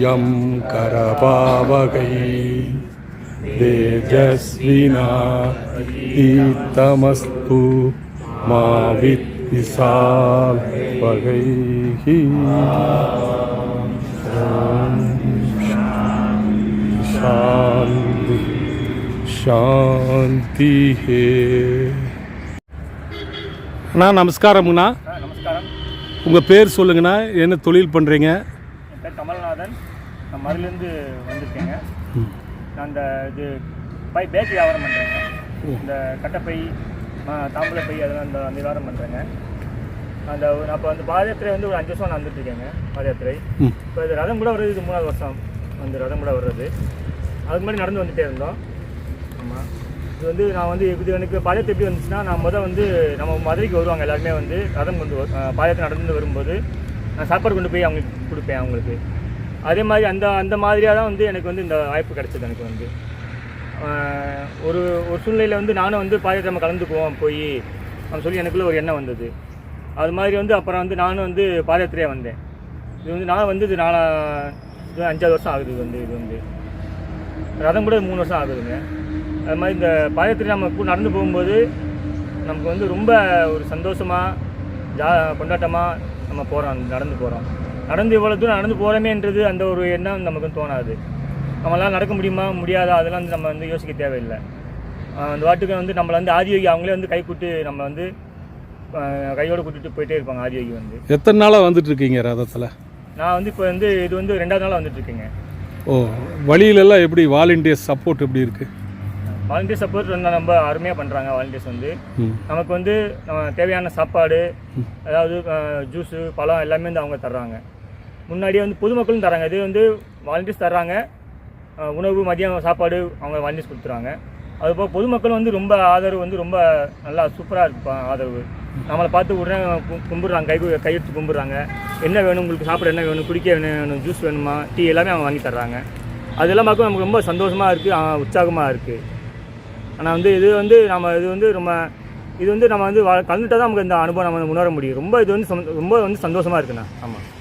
शकवीर्यं करपावकै तेजस्विना दीप्तमस्तु मा विद्विषावकैः शान्ति शान्तिः அண்ணா நமஸ்காரம்ண்ணா ஆ நமஸ்காரம் உங்கள் பேர் சொல்லுங்கண்ணா என்ன தொழில் பண்ணுறீங்க என் பேர் கமல்நாதன் நான் மதுலேருந்து வந்திருக்கேங்க. நான் அந்த இது பை பேக் வியாபாரம் பண்ணுறேங்க இந்த கட்டைப்பை தாம்பூலப்பை அதெல்லாம் அந்த அந்த வியாபாரம் பண்ணுறேங்க அந்த அப்போ அந்த பாத யாத்திரை வந்து ஒரு அஞ்சு வருஷம் நான் வந்துட்டுருக்கேங்க பாத யாத்திரை ம். இப்போ இது ரதம் கூட வருது இது மூணாவது வருஷம் வந்து ரதம் கூட வர்றது. அதுக்கு முன்னாடி நடந்து வந்துட்டே இருந்தோம். ஆமாம் இது வந்து நான் வந்து இது எனக்கு பாதயாத்திரை எப்படி வந்துச்சுன்னா நான் முதல் வந்து நம்ம மதுரைக்கு வருவாங்க எல்லாருமே வந்து ரதம் கொண்டு பாதயாத்திரை நடந்து வரும்போது நான் சாப்பாடு கொண்டு போய் அவங்களுக்கு கொடுப்பேன் அவங்களுக்கு. அதே மாதிரி அந்த அந்த மாதிரியாக தான் வந்து எனக்கு வந்து இந்த வாய்ப்பு கிடச்சிது எனக்கு வந்து. ஒரு ஒரு சூழ்நிலையில் வந்து நானும் வந்து பாதயாத்திரை நம்ம கலந்துக்குவோம் போய் அப்படின்னு சொல்லி எனக்குள்ளே ஒரு எண்ணம் வந்தது. அது மாதிரி வந்து அப்புறம் வந்து நானும் வந்து பாதயாத்திரையாக வந்தேன். இது வந்து நான் வந்து இது நாலா இது அஞ்சாவது வருஷம் ஆகுது இது வந்து இது வந்து. ரதம் கூட மூணு வருஷம் ஆகுதுங்க. அது மாதிரி இந்த பாதயாத்திரை நம்ம கூட நடந்து போகும்போது நமக்கு வந்து ரொம்ப ஒரு சந்தோஷமாக ஜா கொண்டாட்டமாக நம்ம போகிறோம் நடந்து போகிறோம் நடந்து இவ்வளோ தூரம் நடந்து போகிறோமேன்றது அந்த ஒரு எண்ணம் நமக்கு தோணாது. நம்மளால் நடக்க முடியுமா முடியாதா அதெல்லாம் வந்து நம்ம வந்து யோசிக்க தேவையில்லை. அந்த வாட்டுக்கு வந்து நம்மளை வந்து ஆதியோகி அவங்களே வந்து கை கூட்டு நம்ம வந்து கையோடு கூட்டிட்டு போயிட்டே இருப்பாங்க ஆதியோகி வந்து. எத்தனை நாளாக வந்துட்டு இருக்கீங்க ரதத்தில்? நான் வந்து இப்போ வந்து இது வந்து ரெண்டாவது நாளாக வந்துட்டு இருக்கேங்க ஓ வழியிலெல்லாம் எப்படி வாலண்டியர் சப்போர்ட் எப்படி இருக்குது வாலண்டியர் சப்போர்ட் வந்து ரொம்ப அருமையாக பண்ணுறாங்க வாலண்டியர்ஸ் வந்து. நமக்கு வந்து நம்ம தேவையான சாப்பாடு அதாவது ஜூஸு பழம் எல்லாமே வந்து அவங்க தர்றாங்க. முன்னாடியே வந்து பொதுமக்களும் தராங்க. இது வந்து வாலண்டியர்ஸ் தர்றாங்க. உணவு மதியம் சாப்பாடு அவங்க வாலண்டியர்ஸ் கொடுத்துருவாங்க. அதுபோக பொதுமக்களும் வந்து ரொம்ப ஆதரவு வந்து ரொம்ப நல்லா சூப்பராக இருக்கு ஆதரவு. நம்மளை பார்த்து உடனே கும்பிட்றாங்க. கை கையெடுத்து கும்பிட்றாங்க. என்ன வேணும்? உங்களுக்கு சாப்பிட என்ன வேணும்? குடிக்க வேணும்? ஜூஸ் வேணுமா? டீ எல்லாமே அவங்க வாங்கி தர்றாங்க. அதெல்லாம் பார்க்க நமக்கு ரொம்ப சந்தோஷமாக இருக்குது உற்சாகமாக இருக்குது ஆனால் வந்து இது வந்து நம்ம இது வந்து ரொம்ப இது வந்து நம்ம வந்து வ- கலந்துட்டா தான் நமக்கு இந்த அனுபவம் நம்ம உணர முடியும். ரொம்ப இது வந்து சந்தோ- ரொம்ப வந்து சந்தோஷமாக இருக்குண்ணா. ஆமாம்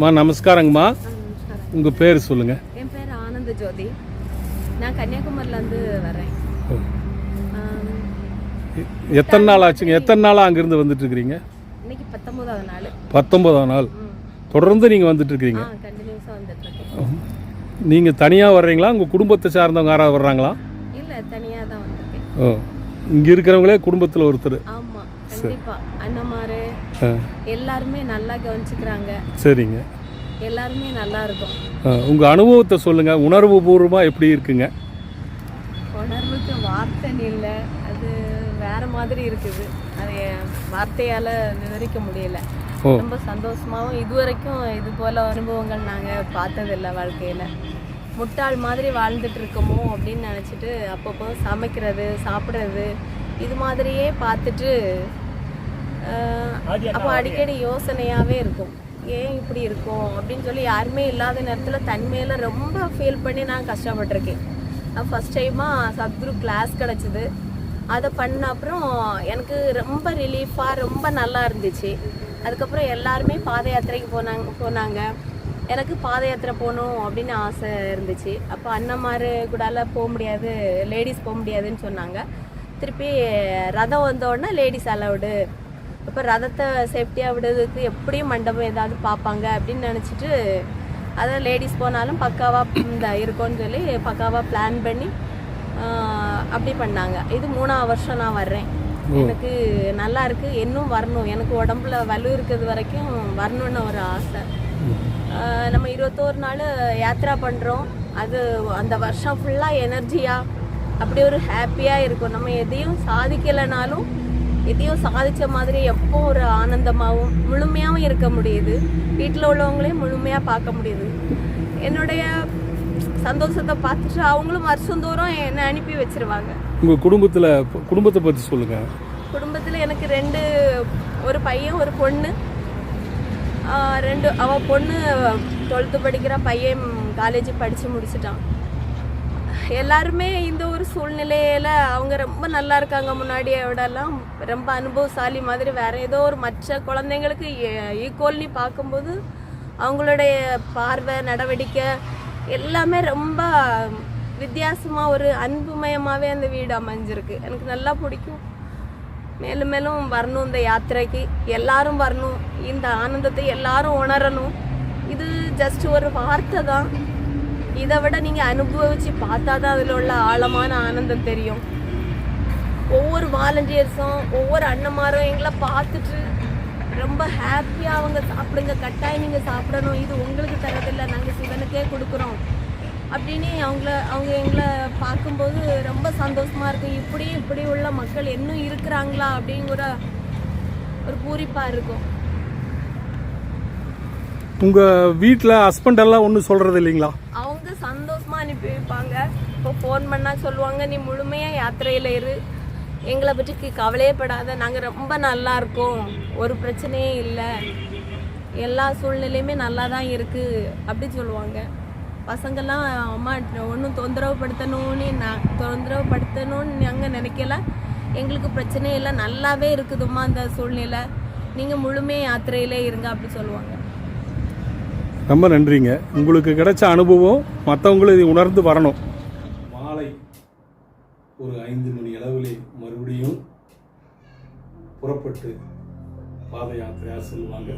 அம்மா நமஸ்காரங்கம்மா. உங்கள் பேர் சொல்லுங்கள் என் பேர் ஆனந்த ஜோதி நான் கன்னியாகுமரியிலேருந்து வரேன் எத்தனை நாள் ஆச்சுங்க? எத்தனை நாளாக அங்கேருந்து வந்துட்டு இருக்கிறீங்க இன்னைக்கு பத்தொம்போதாவது நாள். பத்தொன்பதாம் நாள். ம். தொடர்ந்து நீங்கள் வந்துட்டு இருக்கிறீங்க நீங்கள் தனியாக வர்றீங்களா? உங்கள் குடும்பத்தை சார்ந்தவங்க யாராவது வர்றாங்களா? இல்லை தனியாக தான் வந்திருக்கேன். ஓ. இங்கே இருக்கிறவங்களே குடும்பத்தில் ஒருத்தர். ஆமாம் கண்டிப்பாக அண்ணமாரு எல்லாருமே நல்லா கவனிச்சுக்கிறாங்க. சரிங்க. எல்லாருமே நல்லா இருக்கும். உங்கள் அனுபவத்தை சொல்லுங்கள் உணர்வு பூர்வமாக எப்படி இருக்குங்க? உணர்வுக்கு வார்த்தை இல்லை. அது வேற மாதிரி இருக்குது. அது வார்த்தையால் விவரிக்க முடியல. ரொம்ப சந்தோஷமாவும் இதுவரைக்கும் இது போல அனுபவங்கள் நாங்கள் பார்த்ததில்ல வாழ்க்கையில். முட்டாள் மாதிரி வாழ்ந்துட்டு இருக்கோமோ அப்படின்னு நினச்சிட்டு அப்பப்போ சமைக்கிறது சாப்பிட்றது இது மாதிரியே பார்த்துட்டு அப்போ அடிக்கடி யோசனையாகவே இருக்கும். ஏன் இப்படி இருக்கும்? அப்படின்னு சொல்லி யாருமே இல்லாத நேரத்தில் தன்மையில் ரொம்ப ஃபீல் பண்ணி நான் கஷ்டப்பட்டிருக்கேன். நான் ஃபஸ்ட் டைமாக சத்குரு கிளாஸ் கிடச்சிது. அதை பண்ண அப்புறம் எனக்கு ரொம்ப ரிலீஃபாக ரொம்ப நல்லா இருந்துச்சு. அதுக்கப்புறம் எல்லாருமே பாத யாத்திரைக்கு போனாங்க போனாங்க. எனக்கு பாத யாத்திரை போகணும் அப்படின்னு ஆசை இருந்துச்சு. அப்போ அண்ணன்மாரு கூடால போக முடியாது லேடிஸ் போக முடியாதுன்னு சொன்னாங்க. திருப்பி ரதம் வந்தோடனே லேடிஸ் அலவுடு இப்போ ரதத்தை சேஃப்டியாக விடுறதுக்கு எப்படியும் மண்டபம் ஏதாவது பார்ப்பாங்க அப்படின்னு நினச்சிட்டு அதை லேடிஸ் போனாலும் பக்காவாக இந்த இருக்கும்னு சொல்லி பக்காவாக பிளான் பண்ணி அப்படி பண்ணாங்க. இது மூணாவது வருஷம் நான் வர்றேன். எனக்கு நல்லா இருக்கு. இன்னும் வரணும். எனக்கு உடம்புல வலு இருக்கிறது வரைக்கும் வரணும்னு ஒரு ஆசை. நம்ம இருபத்தோரு நாள் யாத்ரா பண்ணுறோம் அது அந்த வருஷம் ஃபுல்லாக எனர்ஜியாக அப்படி ஒரு ஹாப்பியாக இருக்கும். நம்ம எதையும் சாதிக்கலைனாலும் எதையும் சாதிச்ச மாதிரி எப்போ ஒரு ஆனந்தமாகவும் முழுமையாகவும் இருக்க முடியுது. வீட்டில் உள்ளவங்களையும் முழுமையாக பார்க்க முடியுது. என்னுடைய சந்தோஷத்தை பார்த்துட்டு அவங்களும் வருஷந்தோறும் என்னை அனுப்பி வச்சிருவாங்க. உங்கள் குடும்பத்தில் குடும்பத்தை பற்றி சொல்லுங்கள் குடும்பத்தில் எனக்கு ரெண்டு ஒரு பையன் ஒரு பொண்ணு. ரெண்டு அவ பொண்ணு டுவெல்த்து படிக்கிற பையன் காலேஜ் படித்து முடிச்சிட்டான். எல்லாருமே இந்த ஒரு சூழ்நிலையில அவங்க ரொம்ப நல்லா இருக்காங்க முன்னாடியை விடலாம். ரொம்ப அனுபவசாலி மாதிரி வேற ஏதோ ஒரு மற்ற குழந்தைங்களுக்கு ஈக்குவல்னி பார்க்கும்போது அவங்களுடைய பார்வை நடவடிக்கை எல்லாமே ரொம்ப வித்தியாசமா ஒரு அன்புமயமாவே அந்த வீடு அமைஞ்சிருக்கு. எனக்கு நல்லா பிடிக்கும். மேலும் மேலும் வரணும் இந்த யாத்திரைக்கு. எல்லாரும் வரணும். இந்த ஆனந்தத்தை எல்லாரும் உணரணும். இது ஜஸ்ட் ஒரு வார்த்தை தான். இதை விட நீங்கள் அனுபவிச்சு பார்த்தா தான் அதில் உள்ள ஆழமான ஆனந்தம் தெரியும். ஒவ்வொரு வாலண்டியர்ஸும் ஒவ்வொரு அண்ணமாரும் எங்களை பார்த்துட்டு ரொம்ப ஹாப்பியாக அவங்க சாப்பிடுங்க கட்டாயம் நீங்கள் சாப்பிடணும். இது உங்களுக்கு தரதில்லை நாங்கள் சிவனுக்கே கொடுக்குறோம். அப்படின்னு அவங்கள அவங்க எங்களை பார்க்கும்போது ரொம்ப சந்தோஷமாக இருக்கும் இப்படி இப்படி உள்ள மக்கள் இன்னும் இருக்கிறாங்களா அப்படிங்கிற ஒரு பூரிப்பாக இருக்கும். உங்கள் வீட்டில் ஹஸ்பண்ட் எல்லாம் ஒன்றும் சொல்கிறது இல்லைங்களா? அவங்க சந்தோஷமா அனுப்பி வைப்பாங்க இப்போ ஃபோன் பண்ணா சொல்லுவாங்க நீ முழுமையா யாத்திரையில இரு. எங்களை பற்றி கவலையே படாத. நாங்கள் ரொம்ப நல்லா இருக்கோம். ஒரு பிரச்சனையே இல்லை. எல்லா சூழ்நிலையுமே நல்லா தான் இருக்கு. அப்படி சொல்லுவாங்க. பசங்கள்லாம் அம்மா ஒன்றும் தொந்தரவுப்படுத்தணும்னு நான் தொந்தரவுப்படுத்தணும்னு அங்கே நாங்கள் நினைக்கல? எங்களுக்கு பிரச்சனையே இல்லை. நல்லாவே இருக்குதும்மா அந்த சூழ்நிலை. நீங்கள் முழுமையாக யாத்திரையிலே இருங்க. அப்படி சொல்லுவாங்க. ரொம்ப நன்றிங்க. உங்களுக்கு கிடைச்ச அனுபவம் மற்றவங்களும் இதை உணர்ந்து வரணும். மாலை ஒரு ஐந்து மணி அளவிலே மறுபடியும் புறப்பட்டு பாத யாத்திரையாக செல்வாங்க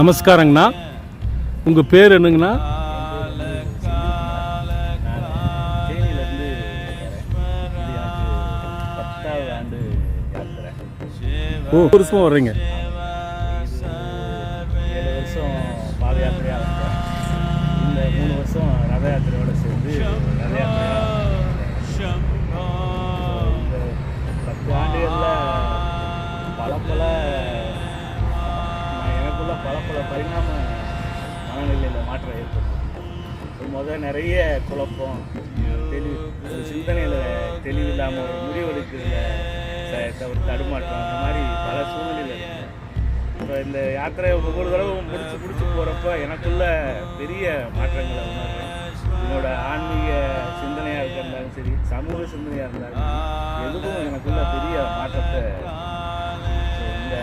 நமஸ்காரங்கண்ணா. உங்கள் பேர் என்னங்கண்ணா? ஓ வருஷமாக வர்றீங்க முதல் நிறைய குழப்பம். தெளிவு ஒரு சிந்தனையில் தெளிவில்லாமல் ஒரு முடிவெடுக்கிறதுல ஒரு தடுமாற்றம் அந்த மாதிரி பல சூழ்நிலையில் இப்போ இந்த யாத்திரை ஒவ்வொரு தடவை முடிச்சு முடிச்சு போகிறப்ப எனக்குள்ள பெரிய மாற்றங்களை உணர்றேன். என்னோட ஆன்மீக சிந்தனையாக இருந்தாலும் சரி சமூக சிந்தனையாக இருந்தாலும் எதுவும் எனக்குள்ள பெரிய மாற்றத்தை ஸோ இந்த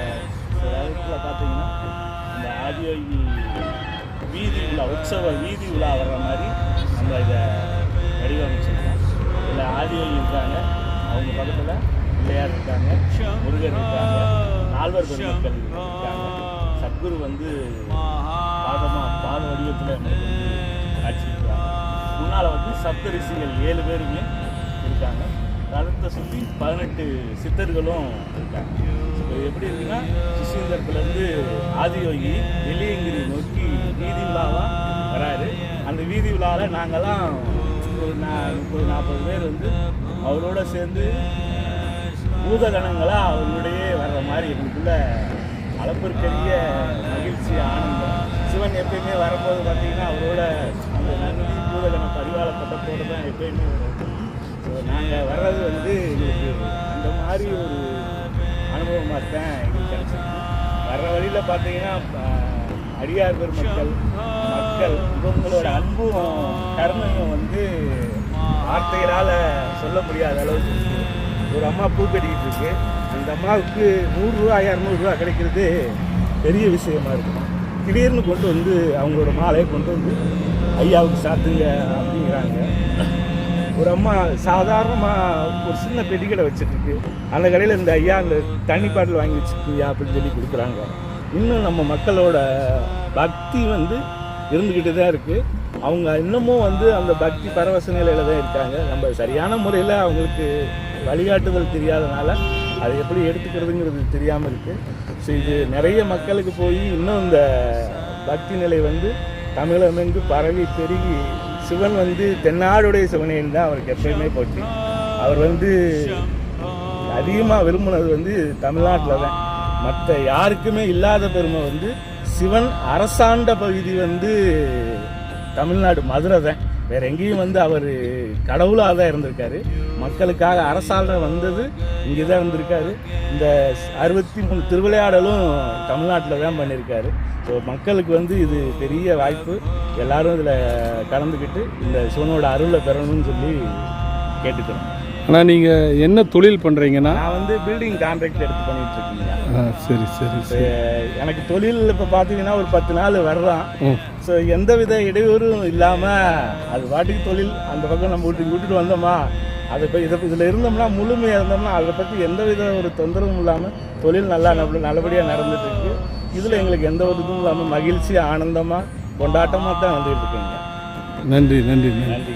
இடத்துல பார்த்தீங்கன்னா இந்த ஆதியோகி வீதி உலா உற்சவ வீதி உலா வர்ற மாதிரி நம்ம இதை வடிவமைச்சிருக்கோம். இதில் ஆதியோகி இருக்காங்க பக்கத்தில் பிள்ளையார் இருக்காங்க முருகர் இருக்காங்க நால்வர் பெருமக்கள் இருக்காங்க. சத்குரு வந்து பாதமாக பாத வடிவத்தில் நமக்கு காட்சி முன்னால் வந்து சப்த ரிஷிகள் ஏழு பேருமே இருக்காங்க. ரதத்தை சுற்றி பதினெட்டு சித்தர்களும் இருக்காங்க. இப்போ எப்படி இருக்குன்னா சுசீந்திரத்துலேருந்து ஆதியோகி வெளியங்கிரி நோக்கி வீதி விழாவாக வராரு அந்த வீதி விழாவில் நாங்கள்லாம் ஒரு நா முப்பது நாற்பது பேர் வந்து அவரோட சேர்ந்து பூதகணங்களாக அவங்களுடைய வர்ற மாதிரி எங்களுக்குள்ள அளப்பிற்கரிய மகிழ்ச்சி ஆனந்தம். சிவன் எப்பயுமே வரும்போது பார்த்தீங்கன்னா அவரோட அந்த நன்றி பூதகண பரிவாள பட்டத்தோடு தான் எப்பயுமே வரும் ஸோ நாங்கள் வர்றது வந்து எங்களுக்கு அந்த மாதிரி ஒரு அனுபவமாக தான் எங்களுக்கு கிடச்சிருக்கு. வர்ற வழியில் பார்த்தீங்கன்னா அடியார் பெருமக்கள் மக்கள் இவங்களோட அன்பும் கருணையும் வந்து வார்த்தைகளால் சொல்ல முடியாத அளவுக்கு ஒரு அம்மா பூ கட்டிக்கிட்டு இருக்கு. அந்த அம்மாவுக்கு நூறுரூவா இரநூறுவா கிடைக்கிறது பெரிய விஷயமா இருக்கும்? திடீர்னு கொண்டு வந்து அவங்களோட மாலையை கொண்டு வந்து ஐயாவுக்கு சாத்துங்க அப்படிங்கிறாங்க. ஒரு அம்மா சாதாரணமாக ஒரு சின்ன பெட்டிக்கடை வச்சுருக்கு அந்த கடையில் இந்த ஐயா அந்த தண்ணி பாட்டில் வாங்கி வச்சுருக்கியா அப்படின்னு சொல்லி கொடுக்குறாங்க. இன்னும் நம்ம மக்களோட பக்தி வந்து இருந்துக்கிட்டு தான் இருக்குது அவங்க இன்னமும் வந்து அந்த பக்தி பரவச நிலையில் தான் இருக்காங்க. நம்ம சரியான முறையில் அவங்களுக்கு வழிகாட்டுதல் தெரியாதனால அதை எப்படி எடுத்துக்கிறதுங்கிறது தெரியாமல் இருக்குது ஸோ இது நிறைய மக்களுக்கு போய் இன்னும் இந்த பக்தி நிலை வந்து தமிழமெங்கு பரவி பெருகி சிவன் வந்து தென்னாடுடைய சிவனேன்னு தான் அவருக்கு எப்பயுமே போச்சு அவர் வந்து அதிகமாக விரும்பினது வந்து தமிழ்நாட்டில் தான். மற்ற யாருக்குமே இல்லாத பெருமை வந்து சிவன் அரசாண்ட பகுதி வந்து தமிழ்நாடு மதுரை தான். வேற எங்கேயும் வந்து அவர் கடவுளாக தான் இருந்திருக்காரு. மக்களுக்காக அரசாள வந்தது இங்கே தான் வந்திருக்காரு. இந்த அறுபத்தி மூணு திருவிளையாடலும் தமிழ்நாட்டில் தான் பண்ணியிருக்காரு. ஸோ மக்களுக்கு வந்து இது பெரிய வாய்ப்பு. எல்லாரும் இதில் கலந்துக்கிட்டு இந்த சிவனோட அருளை பெறணும்னு சொல்லி கேட்டுக்கிறோம். ஆனால் நீங்கள் என்ன தொழில் பண்ணுறீங்கன்னா நான் வந்து பில்டிங் கான்ட்ராக்ட் எடுத்து பண்ணிட்டு இருக்கீங்க. சரி சரி சரி. எனக்கு தொழில் இப்போ பார்த்தீங்கன்னா ஒரு பத்து நாள் வரலாம் ஸோ எந்த வித இடையூறும் இல்லாமல் அது பாட்டுக்கு தொழில் அந்த பக்கம் நம்ம வீட்டுக்கு விட்டுட்டு வந்தோமா? அதை இப்போ இதை இதில் இருந்தோம்னா முழுமையாக இருந்தோம்னா அதை பற்றி எந்த வித ஒரு தொந்தரவும் இல்லாமல் தொழில் நல்லா நல்ல நல்லபடியாக நடந்துட்டு இருக்கு. இதில் எங்களுக்கு எந்த ஒரு இதுவும் இல்லாமல் மகிழ்ச்சி ஆனந்தமாக கொண்டாட்டமாக தான் வந்துட்டு இருக்குங்க. நன்றி நன்றி நன்றி.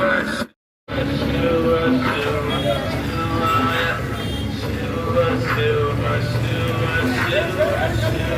Yeah.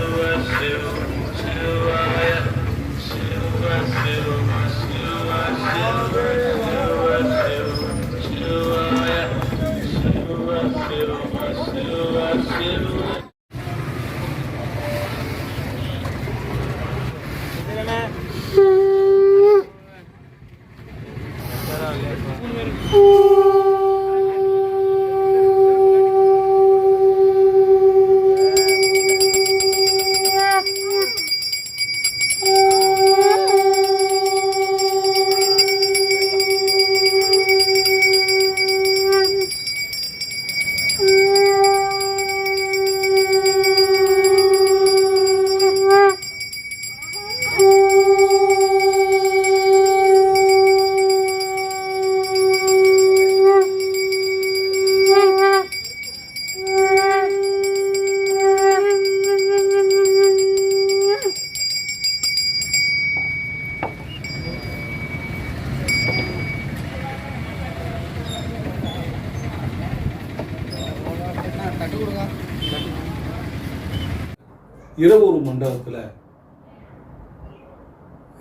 இரவு ஒரு மண்டபத்தில்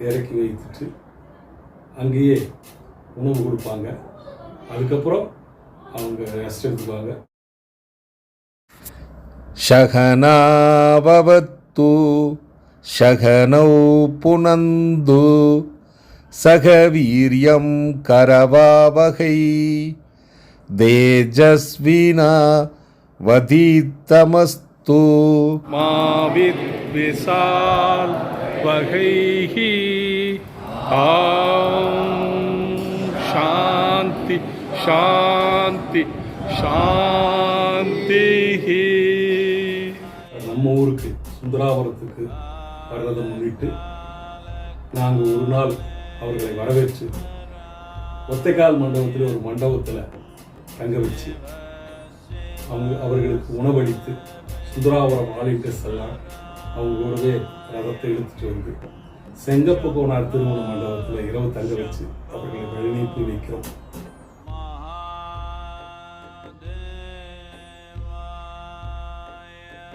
இறக்கி வைத்துட்டு அங்கேயே உணவு கொடுப்பாங்க. அதுக்கப்புறம் அவங்க ரெஸ்ட் எடுத்துக்குவாங்க ஷகனாபவத்து ஷகனௌ புனந்து சகவீரியம் கரவாவகை தேஜஸ்வினா வதீத்தமஸ்து. மாவித்விசால் வகைஹி. ஆம். சாந்தி சாந்தி சாந்தி நம்ம ஊருக்கு சுந்தராபுரத்துக்கு வர்றதை முன்னிட்டு நாங்கள் ஒரு நாள் அவர்களை வரவேற்று ஒத்தைக்கால் மண்டபத்தில் ஒரு மண்டபத்தில் தங்க வச்சு அவங்க அவர்களுக்கு உணவளித்து சுந்தராவரம் ஆலிட்ட செல்லாம் அவங்க கூடவே ரதத்தை இழுத்துட்டு வந்து செங்கப்ப கோனார் திருமண மண்டபத்தில் இரவு தங்க வச்சு அவர்களை வழிநீப்பி வைக்கிறோம்.